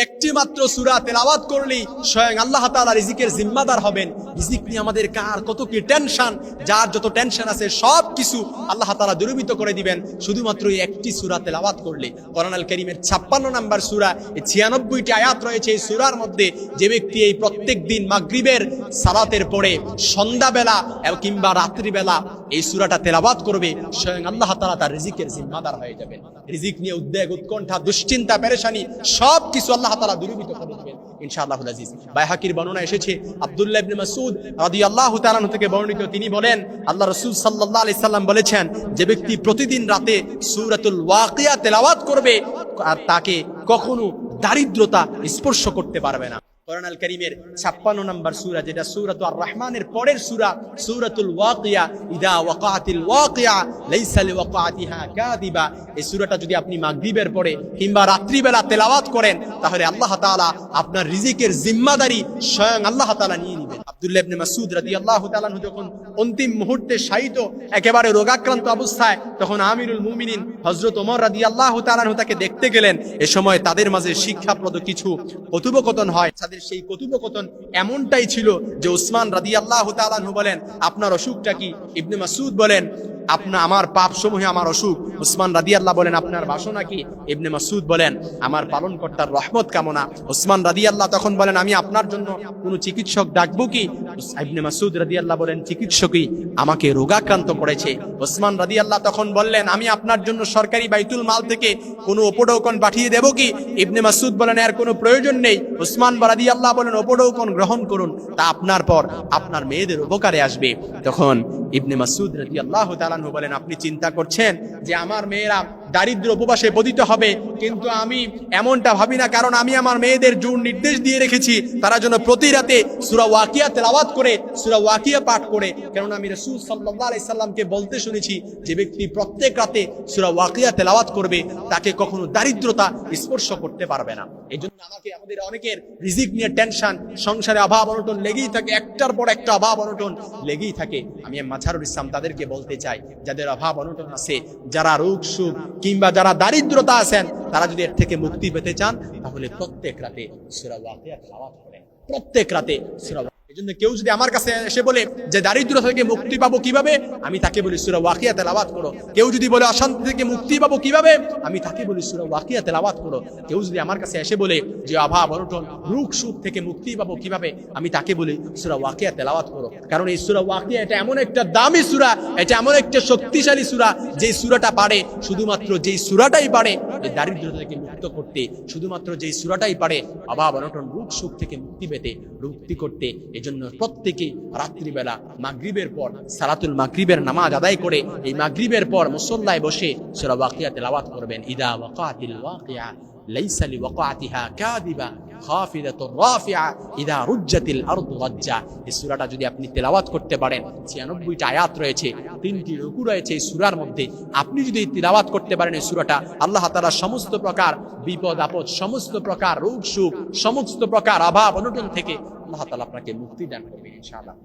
একটি মাত্র সুরা তেলাওয়াত করলেই স্বয়ং আল্লাহ তাআলা রিজিকের জিম্মাদার হবেন। রিজিক নিয়ে আমাদের কার কত কি টেনশন? যার যত টেনশন আছে সব কিছু আল্লাহ তাআলা দূরীভূত করে দিবেন। শুধুমাত্র এই একটি সুরা তেলাওয়াত করলে কোরআন আল করিমের ছাপ্পান্ন নাম্বার সুরা, এই ছিয়ানব্বইটি আয়াত রয়েছে এই সুরার মধ্যে। যে ব্যক্তি এই প্রত্যেক দিন মাগরিবের সালাতের পরে সন্ধ্যাবেলা কিংবা রাত্রিবেলা এই সুরাটা তেলাওয়াত করবে, স্বয়ং আল্লাহ তালা তার রিজিকের জিম্মাদার হয়ে যাবেন। রিজিক নিয়ে উদ্বেগ, উৎকণ্ঠা, দুশ্চিন্তা, পেরেশানি সব কিছু আল্লাহ তালা দূরীভূত করে দেবেন ইনশাআল্লাহুল আজিজ। বাইহাকির বর্ণনা এসেছে, আব্দুল্লাহ ইবনে মাসুদ রাদিয়াল্লাহু তাআলা আনহু থেকে বর্ণিত, তিনি বলেন, আল্লাহ রসুল সাল্লাল্লাহু আলাইহি সাল্লাম বলেছেন, যে ব্যক্তি প্রতিদিন রাতে সূরাতুল ওয়াকিয়া তেলাওয়াত করবে, আর তাকে কখনো দারিদ্রতা স্পর্শ করতে পারবে না। করিমের ছাপ্পান্ন নম্বর সুরা, যেটা আর রহমানের পরের সুরা ওয়াকিয়া। ইদা ওয়াকাতিল ওয়াকিয়া লাইসা লিওয়াকাতিহা কাদিবা এই সুরাটা যদি আপনি মাগরিবের পরে কিংবা রাত্রিবেলা তেলাওয়াত করেন, তাহলে আল্লাহ তাআলা আপনার রিজিকের জিম্মাদারি স্বয়ং আল্লাহ তাআলা নিয়ে নেবেন। আব্দুল্লাহ মাসুদ রাজি আল্লাহ যখন অন্তিম মুহূর্তে শায়িত, একেবারে রোগাক্রান্ত অবস্থায়, তখন আমিরুল মুমিনিন হজরত ওমর রাজি তাআলা তালানহ তাকে দেখতে গেলেন। এ সময় তাদের মাঝে শিক্ষাপ্রদ কিছু কথোপকথন হয়। তাদের সেই কথোপকথন এমনটাই ছিল যে উসমান রাজি আল্লাহ তালানহ বলেন, আপনার অসুখটা কি? ইবনে মাসুদ বলেন আপনা আমার পাপ সমূহে আমার অসুখ। উসমান রাদিয়াল্লাহ বলেন, আপনার বাসনা কি? ইবনে মাসুদ বলেন, আমার পালন কর্তার রহমত কামনা। উসমান রাদিয়াল্লাহ তখন বলেন, আমি আপনার জন্য কোনো চিকিৎসক ডাকবো কি? ইবনে মাসুদ বলেন থেকে কোনো প্রয়োজন নেই। ওসমান বলেন গ্রহণ করুন, তা আপনার পর আপনার মেয়েদের উপকারে আসবে। তখন ইবনে মাসুদ রাদিয়াল্লাহু তাআলা বলেন, আপনি চিন্তা করছেন যে আমার মেয়েরা দারিদ্র উপবাসে পতিত হবে। কিন্তু আমি এমনটা ভাবি না, কারণ আমি আমার মেয়েদের জোর নির্দেশ দিয়ে রেখেছি। তারা যেন প্রতি রাতে সূরা ওয়াকিয়া তেলাওয়াত করে, সূরা ওয়াকিয়া পাঠ করে। কেননা আমি রাসূল সাল্লাল্লাহু আলাইহি সাল্লামকে বলতে শুনেছি যে ব্যক্তি প্রত্যেক রাতে সূরা ওয়াকিয়া তেলাওয়াত করবে, তাকে কখনো দারিদ্রতা স্পর্শ করতে পারবে না। এই জন্য আমাকে, আমাদের অনেকের রিজিক নিয়ে টেনশন, সংসারে অভাব অনটন লেগেই থাকে, একটার পর একটা অভাব অনটন লেগেই থাকে। আমি মাঝারুল ইসলাম তাদেরকে বলতে চাই, যাদের অভাব অনটন আছে, যারা রোগ সুখ কিংবা যারা দারিদ্রতা আছেন, তারা যদি এর থেকে মুক্তি পেতে চান, তাহলে প্রত্যেক রাতে সূরা করেন। প্রত্যেক রাতে সূরা এই জন্য কেউ যদি আমার কাছে এসে বলে যে দারিদ্র থেকে মুক্তি পাবো কীভাবে, আমি তাকে বলি, সুরা ওয়াকিয়া তেলাওয়াত করো। কেউ যদি বলে, অশান্তি থেকে মুক্তি পাবো কীভাবে? আমি তাকে বলি, সুরা ওয়াকিয়া করো। কেউ যদি আমার কাছে এসে বলে যে অভাব অনটন রূপ সুখ থেকে মুক্তি পাবো কীভাবে? আমি তাকে বলি, সুরা ওয়াকিয়া করো। কারণ এই সুরা ওয়াকিয়া এটা এমন একটা দামি সুরা, এটা এমন একটা শক্তিশালী সুরা, যে সুরাটা পারে শুধুমাত্র যেই সুরাটাই পারে থেকে মুক্ত করতে, শুধুমাত্র যেই সুরাটাই পারে অভাব অনটন রূপ সুখ থেকে মুক্তি পেতে মুক্তি করতে এজন্য প্রত্যেকে রাত্রিবেলা মাগরিবের পর, সালাতুল মাগরিবের নামাজ আদায় করে এই মাগরিবের পর মুসল্লায় বসে সূরা ওয়াকিয়া তেলাওয়াত করবেন। ইদা ওয়াকাতিল ওয়াকিয়া, লাইসা লিওয়াকাতিহা রাফিআ, ইদা রুজ্জাতিল এই সূরাটা যদি আপনি তেলাওয়াত করতে পারেন 96টা আয়াত রয়েছে, তিনটি রুকু রয়েছে এই সূরার মধ্যে। আপনি যদি তেলাওয়াত করতে পারেন এই সূরাটা, আল্লাহ তাআলা সমস্ত প্রকার বিপদ, আপদ, সমস্ত প্রকার রোগ, সুখ, সমস্ত প্রকার অভাব, অনটন থেকে আল্লাহ তালা আপনাকে মুক্তি দান করবেন ইনশাআল্লাহ।